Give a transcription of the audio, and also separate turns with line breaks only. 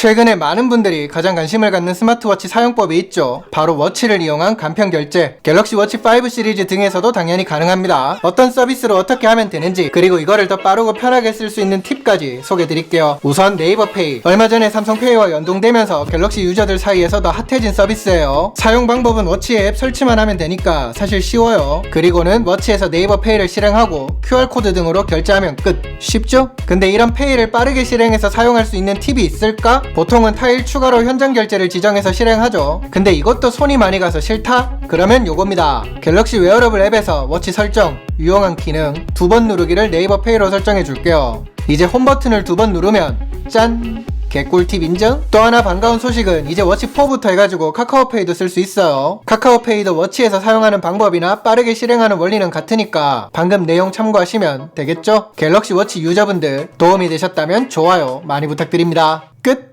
최근에 많은 분들이 가장 관심을 갖는 스마트워치 사용법이 있죠. 바로 워치를 이용한 간편 결제. 갤럭시 워치 5 시리즈 등에서도 당연히 가능합니다. 어떤 서비스로 어떻게 하면 되는지, 그리고 이거를 더 빠르고 편하게 쓸 수 있는 팁까지 소개해 드릴게요. 우선 네이버 페이. 얼마 전에 삼성 페이와 연동되면서 갤럭시 유저들 사이에서 더 핫해진 서비스예요. 사용 방법은 워치에 앱 설치만 하면 되니까 사실 쉬워요. 그리고는 워치에서 네이버 페이를 실행하고 QR코드 등으로 결제하면 끝. 쉽죠? 근데 이런 페이를 빠르게 실행해서 사용할 수 있는 팁이 있을까? 보통은 타일 추가로 현장 결제를 지정해서 실행하죠. 근데 이것도 손이 많이 가서 싫다? 그러면 요겁니다. 갤럭시 웨어러블 앱에서 워치 설정, 유용한 기능, 두 번 누르기를 네이버 페이로 설정해 줄게요. 이제 홈 버튼을 두 번 누르면 짠! 개꿀팁 인정? 또 하나 반가운 소식은 이제 워치4부터 해가지고 카카오페이도 쓸 수 있어요. 카카오페이도 워치에서 사용하는 방법이나 빠르게 실행하는 원리는 같으니까 방금 내용 참고하시면 되겠죠? 갤럭시 워치 유저분들 도움이 되셨다면 좋아요 많이 부탁드립니다. 끝!